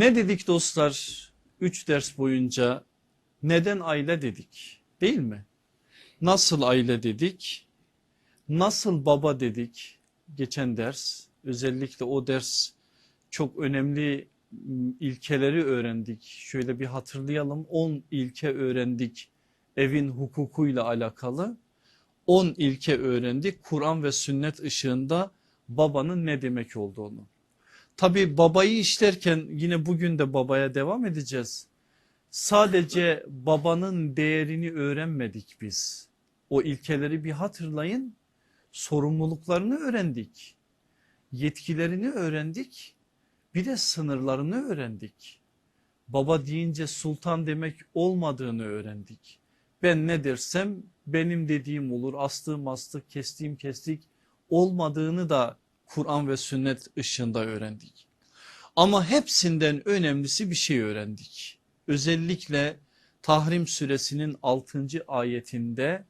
Ne dedik dostlar? Üç ders boyunca neden aile dedik değil mi? Nasıl aile dedik? Nasıl baba dedik? Geçen ders özellikle o ders çok önemli ilkeleri öğrendik. Şöyle bir hatırlayalım 10 ilke öğrendik evin hukukuyla alakalı. 10 ilke öğrendik Kur'an ve sünnet ışığında babanın ne demek olduğunu. Tabi babayı işlerken yine bugün de babaya devam edeceğiz. Sadece babanın değerini öğrenmedik biz. O ilkeleri bir hatırlayın. Sorumluluklarını öğrendik. Yetkilerini öğrendik. Bir de sınırlarını öğrendik. Baba deyince sultan demek olmadığını öğrendik. Ben ne dersem benim dediğim olur. Astığım astık, kestiğim kestik olmadığını da Kur'an ve sünnet ışığında öğrendik. Ama hepsinden önemlisi bir şey öğrendik. Özellikle Tahrim suresinin 6. ayetinde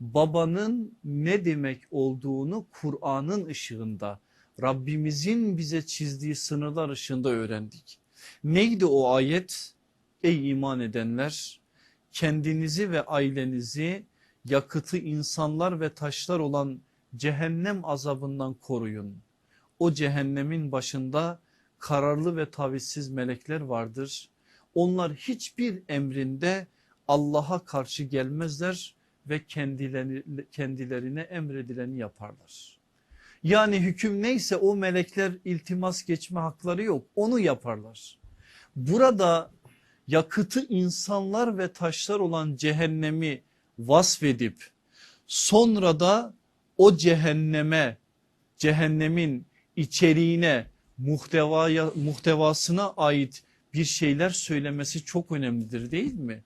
babanın ne demek olduğunu Kur'an'ın ışığında Rabbimizin bize çizdiği sınırlar ışığında öğrendik. Neydi o ayet? Ey iman edenler kendinizi ve ailenizi yakıtı insanlar ve taşlar olan cehennem azabından koruyun. O cehennemin başında kararlı ve tavizsiz melekler vardır. Onlar hiçbir emrinde Allah'a karşı gelmezler ve kendilerine, emredileni yaparlar. Yani hüküm neyse o melekler iltimas geçme hakları yok onu yaparlar. Burada yakıtı insanlar ve taşlar olan cehennemi vasfedip sonra da o cehenneme cehennemin içeriğine muhtevaya, muhtevasına ait bir şeyler söylemesi çok önemlidir değil mi?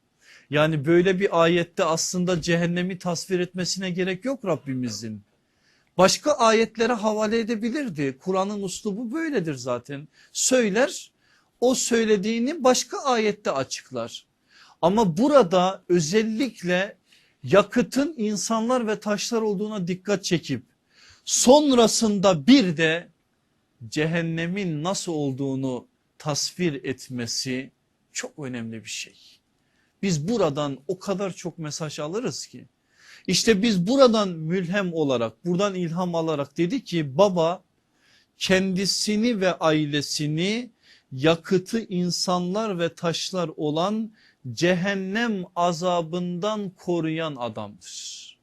Yani böyle bir ayette aslında cehennemi tasvir etmesine gerek yok Rabbimizin. Başka ayetlere havale edebilirdi. Kur'an'ın uslubu böyledir zaten. Söyler o söylediğini başka ayette açıklar. Ama burada özellikle yakıtın insanlar ve taşlar olduğuna dikkat çekip sonrasında bir de cehennemin nasıl olduğunu tasvir etmesi çok önemli bir şey. Biz buradan o kadar çok mesaj alırız ki. İşte biz buradan mülhem olarak buradan ilham alarak dedi ki baba kendisini ve ailesini yakıtı insanlar ve taşlar olan cehennem azabından koruyan adamdır.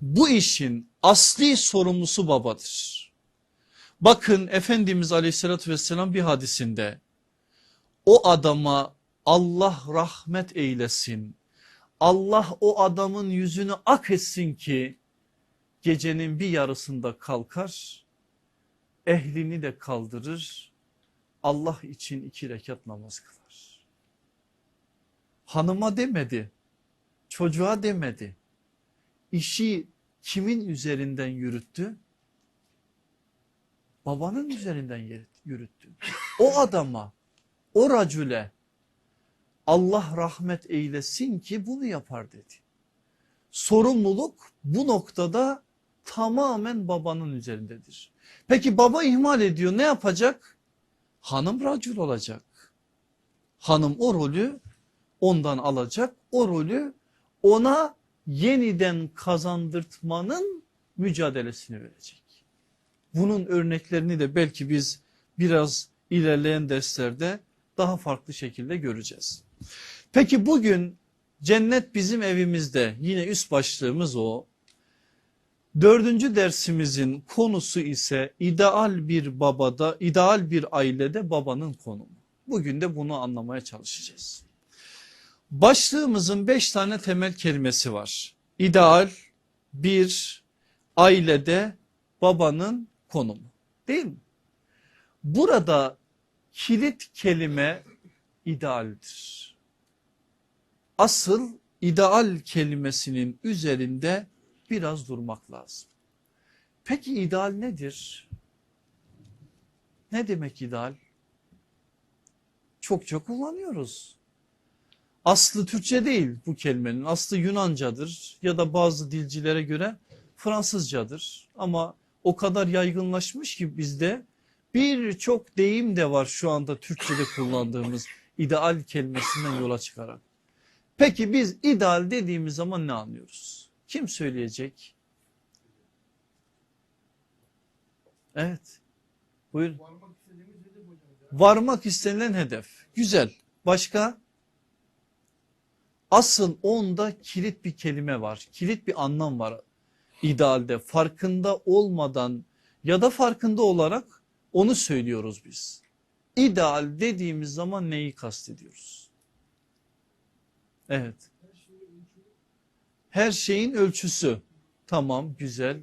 Bu işin asli sorumlusu babadır. Bakın Efendimiz aleyhissalatü vesselam bir hadisinde o adama Allah rahmet eylesin. Allah o adamın yüzünü ak etsin ki gecenin bir yarısında kalkar ehlini de kaldırır Allah için iki rekat namaz kılar. Hanıma demedi çocuğa demedi işi kimin üzerinden yürüttü? Babanın üzerinden yürüttü. O adama o racüle Allah rahmet eylesin ki bunu yapar dedi. Sorumluluk bu noktada tamamen babanın üzerindedir. Peki baba ihmal ediyor ne yapacak? Hanım racül olacak. Hanım o rolü ondan alacak. O rolü ona yeniden kazandırtmanın mücadelesini verecek. Bunun örneklerini de belki biz biraz ilerleyen derslerde daha farklı şekilde göreceğiz. Peki bugün cennet bizim evimizde yine üst başlığımız o. Dördüncü dersimizin konusu ise ideal bir babada, ideal bir ailede babanın konumu. Bugün de bunu anlamaya çalışacağız. Başlığımızın beş tane temel kelimesi var. İdeal bir ailede babanın konumu değil mi? Burada kilit kelime idealdir. Asıl ideal kelimesinin üzerinde biraz durmak lazım. Peki ideal nedir? Ne demek ideal? Çokça kullanıyoruz. Aslı Türkçe değil bu kelimenin aslı Yunancadır ya da bazı dilcilere göre Fransızcadır ama o kadar yaygınlaşmış ki bizde Birçok deyim de var şu anda Türkçe'de kullandığımız ideal kelimesinden yola çıkarak. Peki biz ideal dediğimiz zaman ne anlıyoruz? Kim söyleyecek? Evet. Buyurun. Varmak istenilen hedef. Güzel. Başka? Asıl onda kilit bir kelime var. Kilit bir anlam var idealde. Farkında olmadan ya da farkında olarak onu söylüyoruz biz. İdeal dediğimiz zaman neyi kastediyoruz? Evet. Her şeyin ölçüsü. Tamam güzel.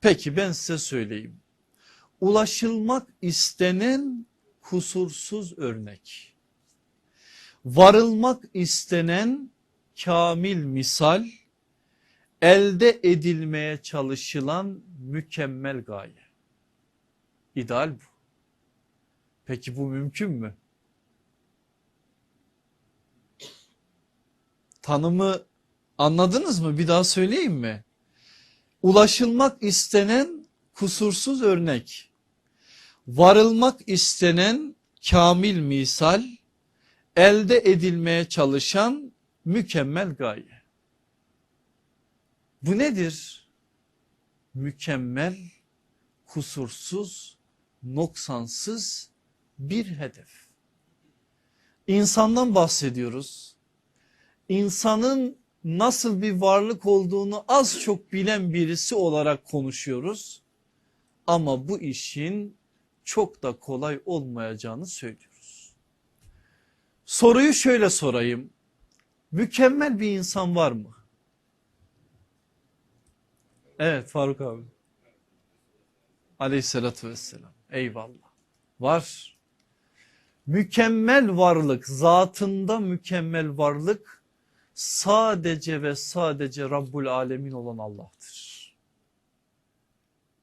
Peki ben size söyleyeyim. Ulaşılmak istenen kusursuz örnek. Varılmak istenen kamil misal, elde edilmeye çalışılan mükemmel gaye. İdeal bu. Peki bu mümkün mü? Tanımı anladınız mı? Bir daha söyleyeyim mi? Ulaşılmak istenen kusursuz örnek. Varılmak istenen kamil misal, elde edilmeye çalışan mükemmel gaye. Bu nedir? Mükemmel, kusursuz, noksansız bir hedef. İnsandan bahsediyoruz. İnsanın nasıl bir varlık olduğunu az çok bilen birisi olarak konuşuyoruz. Ama bu işin çok da kolay olmayacağını söylüyoruz. Soruyu şöyle sorayım. Mükemmel bir insan var mı? Evet Faruk abi. Aleyhissalatü vesselam. Eyvallah. Var. Mükemmel varlık, zatında mükemmel varlık sadece ve sadece Rabbul Alemin olan Allah'tır.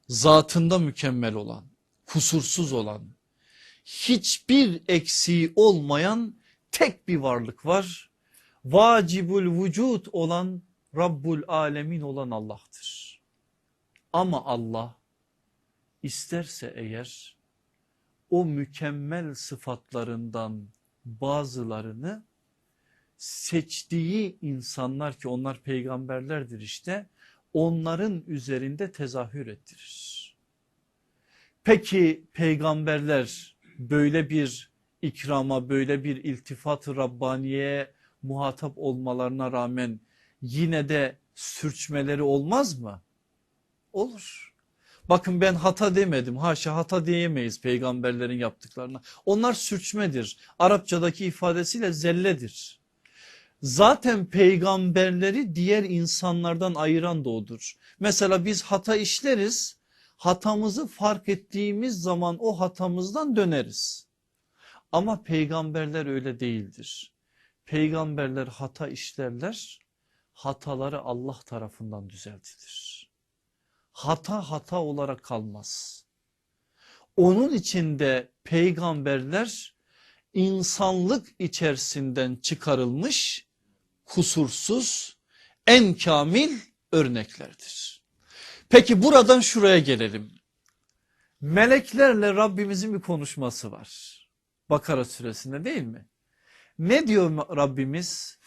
Zatında mükemmel olan, kusursuz olan, hiçbir eksiği olmayan tek bir varlık var. Vacibul vücut olan Rabbul Alemin olan Allah'tır. Ama Allah isterse eğer o mükemmel sıfatlarından bazılarını seçtiği insanlar ki onlar peygamberlerdir işte onların üzerinde tezahür ettirir. Peki peygamberler böyle bir ikrama böyle bir iltifat-ı Rabbaniye muhatap olmalarına rağmen yine de sürçmeleri olmaz mı? Olur. Bakın ben hata demedim haşa hata diyemeyiz peygamberlerin yaptıklarına. Onlar sürçmedir. Arapçadaki ifadesiyle zelledir. Zaten peygamberleri diğer insanlardan ayıran da odur. Mesela biz hata işleriz hatamızı fark ettiğimiz zaman o hatamızdan döneriz. Ama peygamberler öyle değildir. Peygamberler hata işlerler hataları Allah tarafından düzeltilir. Hata hata olarak kalmaz. Onun içinde peygamberler insanlık içerisinden çıkarılmış kusursuz en kamil örneklerdir. Peki buradan şuraya gelelim. Meleklerle Rabbimizin bir konuşması var. Bakara suresinde değil mi? Ne diyor Rabbimiz?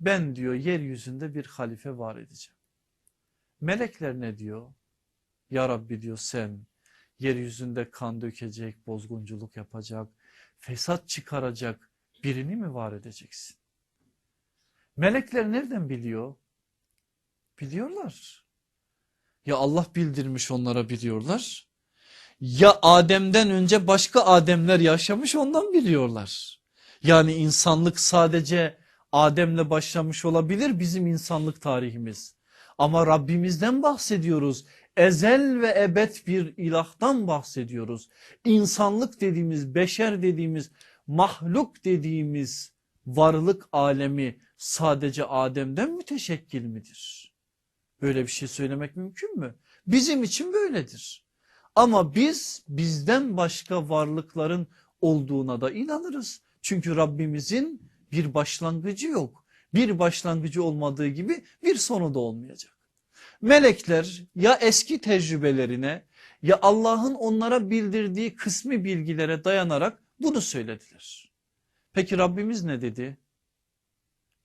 Ben diyor yeryüzünde bir halife var edeceğim. Melekler ne diyor? Ya Rabbi diyor sen yeryüzünde kan dökecek, bozgunculuk yapacak, fesat çıkaracak birini mi var edeceksin? Melekler nereden biliyor? Biliyorlar. Ya Allah bildirmiş onlara biliyorlar. Ya Adem'den önce başka Ademler yaşamış ondan biliyorlar. Yani insanlık sadece Adem'le başlamış olabilir bizim insanlık tarihimiz. Ama Rabbimizden bahsediyoruz. Ezel ve ebed bir ilahtan bahsediyoruz. İnsanlık dediğimiz, beşer dediğimiz, mahluk dediğimiz varlık alemi sadece Adem'den müteşekkil midir? Böyle bir şey söylemek mümkün mü? Bizim için böyledir. Ama biz bizden başka varlıkların olduğuna da inanırız. Çünkü Rabbimizin bir başlangıcı yok. Bir başlangıcı olmadığı gibi bir sonu da olmayacak. Melekler ya eski tecrübelerine ya Allah'ın onlara bildirdiği kısmi bilgilere dayanarak bunu söylediler. Peki Rabbimiz ne dedi?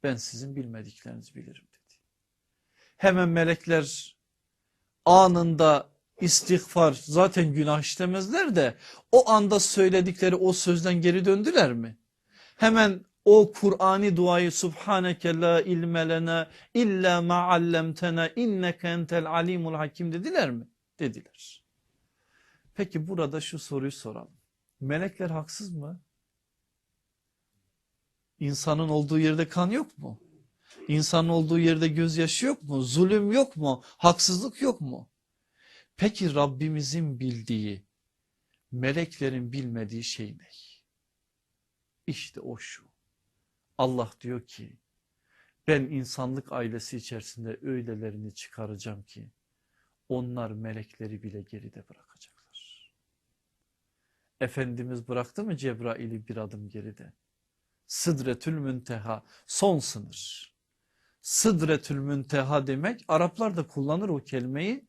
Ben sizin bilmediklerinizi bilirim dedi. Hemen melekler anında istiğfar zaten günah işlemezler de o anda söyledikleri o sözden geri döndüler mi? Hemen o Kur'ani duayı Subhaneke la ilme lena illa ma allamtena inneke entel alimul hakim dediler mi? Dediler. Peki burada şu soruyu soralım. Melekler haksız mı? İnsanın olduğu yerde kan yok mu? İnsanın olduğu yerde gözyaşı yok mu? Zulüm yok mu? Haksızlık yok mu? Peki Rabbimizin bildiği, meleklerin bilmediği şey ne? İşte o şu. Allah diyor ki ben insanlık ailesi içerisinde öylelerini çıkaracağım ki onlar melekleri bile geride bırakacaklar. Efendimiz bıraktı mı Cebrail'i bir adım geride? Sıdretül münteha son sınır. Sıdretül münteha demek Araplar da kullanır o kelimeyi.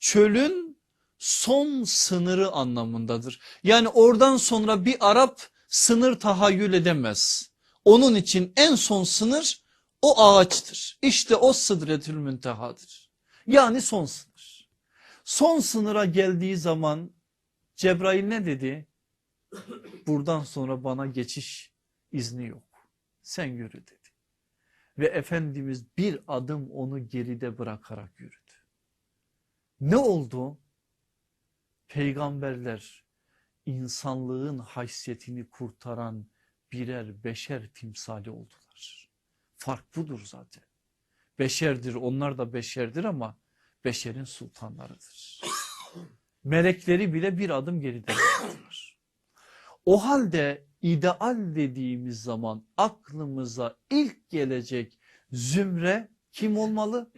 Çölün son sınırı anlamındadır. Yani oradan sonra bir Arap sınır tahayyül edemez. Onun için en son sınır o ağaçtır. İşte o sıdretül müntehadır. Yani son sınır. Son sınıra geldiği zaman Cebrail ne dedi? Buradan sonra bana geçiş izni yok. Sen yürü dedi. Ve Efendimiz bir adım onu geride bırakarak yürüdü. Ne oldu? Peygamberler insanlığın haysiyetini kurtaran birer beşer timsali oldular. Fark budur zaten. Beşerdir onlar da beşerdir ama beşerin sultanlarıdır. Melekleri bile bir adım geride bıraktılar. O halde ideal dediğimiz zaman aklımıza ilk gelecek zümre kim olmalı?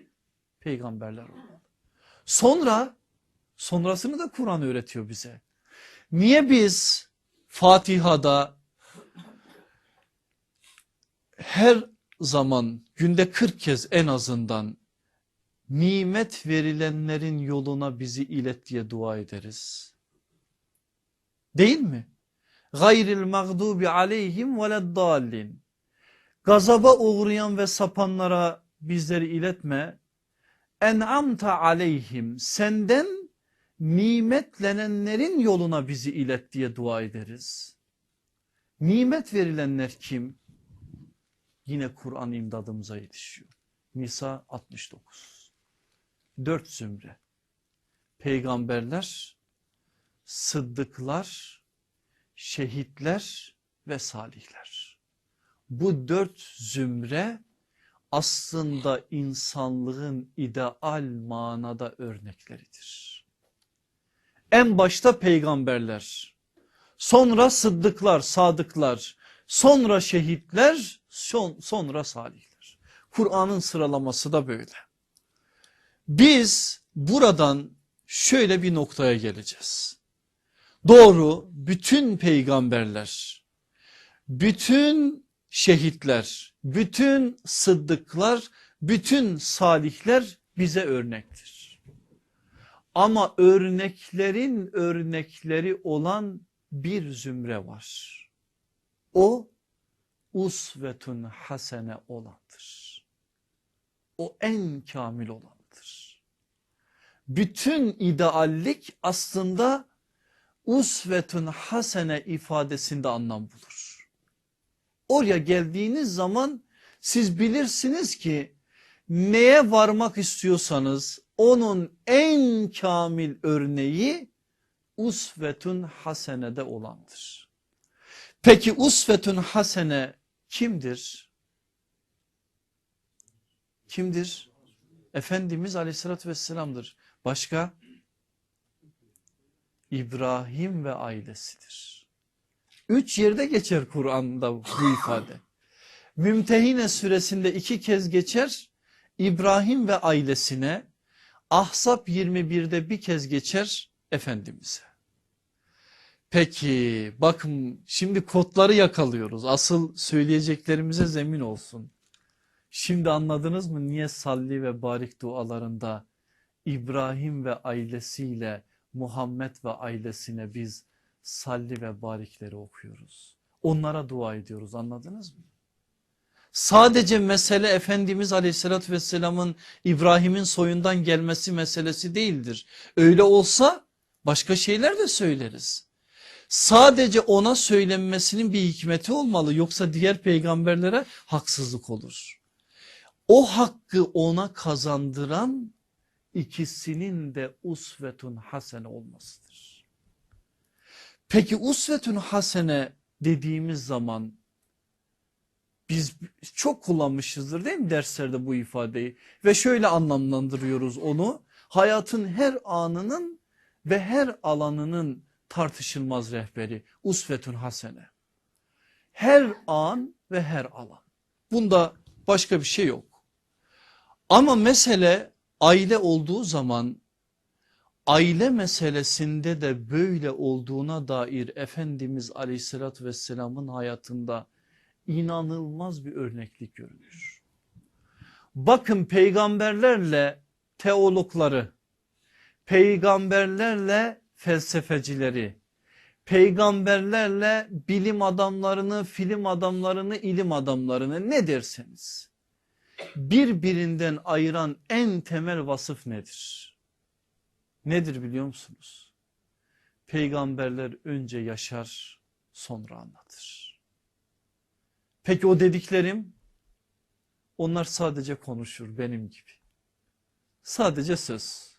Peygamberler olmalı. Sonra sonrasını da Kur'an öğretiyor bize. Niye biz Fatiha'da her zaman günde 40 kez en azından nimet verilenlerin yoluna bizi ilet diye dua ederiz. Değil mi? Gayril mağdubi aleyhim veleddallin. Gazaba uğrayan ve sapanlara bizleri iletme. En'amta aleyhim senden nimetlenenlerin yoluna bizi ilet diye dua ederiz. Nimet verilenler kim? Yine Kur'an imdadımıza yetişiyor. Nisa 69. Dört zümre. Peygamberler, sıddıklar, şehitler ve salihler. Bu dört zümre aslında insanlığın ideal manada örnekleridir. En başta peygamberler, sonra sıddıklar, sadıklar, sonra şehitler, son, sonra salihler. Kur'an'ın sıralaması da böyle. Biz buradan şöyle bir noktaya geleceğiz. Doğru bütün peygamberler, bütün şehitler, bütün sıddıklar, bütün salihler bize örnektir. Ama örneklerin örnekleri olan bir zümre var. O usvetun hasene olandır. O en kamil olandır. Bütün ideallik aslında usvetun hasene ifadesinde anlam bulur. Oraya geldiğiniz zaman siz bilirsiniz ki neye varmak istiyorsanız onun en kamil örneği usvetun hasenede olandır. Peki usvetun hasene kimdir? Kimdir? Efendimiz aleyhissalatü vesselam'dır. Başka? İbrahim ve ailesidir. Üç yerde geçer Kur'an'da bu ifade. Mümtehine suresinde iki kez geçer. İbrahim ve ailesine. Ahzab 21'de bir kez geçer Efendimiz'e. Peki bakın şimdi kodları yakalıyoruz. Asıl söyleyeceklerimize zemin olsun. Şimdi anladınız mı niye salli ve barik dualarında İbrahim ve ailesiyle Muhammed ve ailesine biz salli ve barikleri okuyoruz. Onlara dua ediyoruz anladınız mı? Sadece mesele Efendimiz aleyhissalatü vesselamın İbrahim'in soyundan gelmesi meselesi değildir. Öyle olsa başka şeyler de söyleriz. Sadece ona söylenmesinin bir hikmeti olmalı yoksa diğer peygamberlere haksızlık olur. O hakkı ona kazandıran ikisinin de usvetun hasene olmasıdır. Peki usvetun hasene dediğimiz zaman biz çok kullanmışızdır değil mi derslerde bu ifadeyi? Ve şöyle anlamlandırıyoruz onu. Hayatın her anının ve her alanının tartışılmaz rehberi usvetun hasene. Her an ve her alan. Bunda başka bir şey yok. Ama mesele aile olduğu zaman aile meselesinde de böyle olduğuna dair Efendimiz aleyhissalatü vesselamın hayatında inanılmaz bir örneklik görülür. Bakın peygamberlerle teologları, peygamberlerle felsefecileri, peygamberlerle bilim adamlarını, film adamlarını, ilim adamlarını ne derseniz birbirinden ayıran en temel vasıf nedir? Nedir biliyor musunuz? Peygamberler önce yaşar sonra anlatır. Peki o dediklerim onlar sadece konuşur benim gibi. Sadece söz.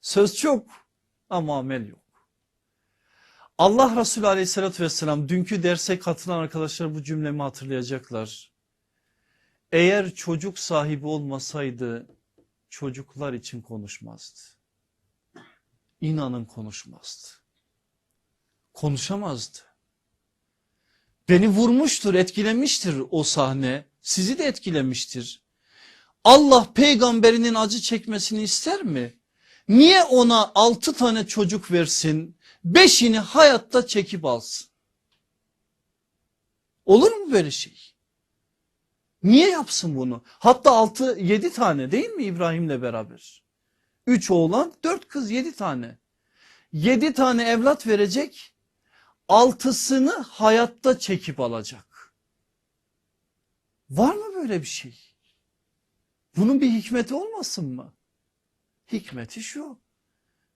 Söz çok ama amel yok. Allah Resulü aleyhissalatü vesselam dünkü derse katılan arkadaşlar bu cümlemi hatırlayacaklar. Eğer çocuk sahibi olmasaydı çocuklar için konuşmazdı. İnanın konuşmazdı. Konuşamazdı. Beni vurmuştur, etkilemiştir o sahne. Sizi de etkilemiştir. Allah peygamberinin acı çekmesini ister mi? Niye ona altı tane çocuk versin, beşini hayatta çekip alsın? Olur mu böyle şey? Niye yapsın bunu? Hatta altı yedi tane değil mi İbrahim'le beraber? Üç oğlan dört kız yedi tane. Yedi tane evlat verecek altısını hayatta çekip alacak. Var mı böyle bir şey? Bunun bir hikmeti olmasın mı? Hikmeti şu.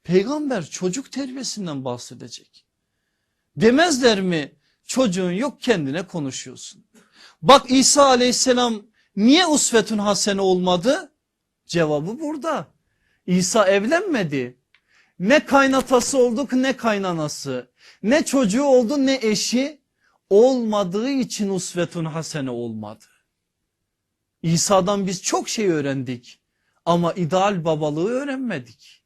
Peygamber çocuk terbiyesinden bahsedecek. Demezler mi çocuğun yok kendine konuşuyorsun. Bak İsa aleyhisselam niye usvetün hasene olmadı? Cevabı burada. İsa evlenmedi. Ne kaynatası olduk ne kaynanası. Ne çocuğu oldu ne eşi. Olmadığı için usvetun hasene olmadı. İsa'dan biz çok şey öğrendik. Ama ideal babalığı öğrenmedik.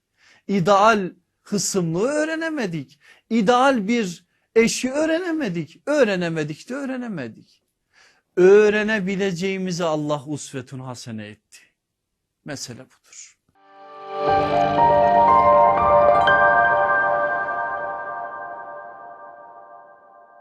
İdeal hısımlığı öğrenemedik. İdeal bir eşi öğrenemedik. Öğrenemedik de öğrenemedik. Öğrenebileceğimizi Allah usvetun hasene etti. Mesele budur.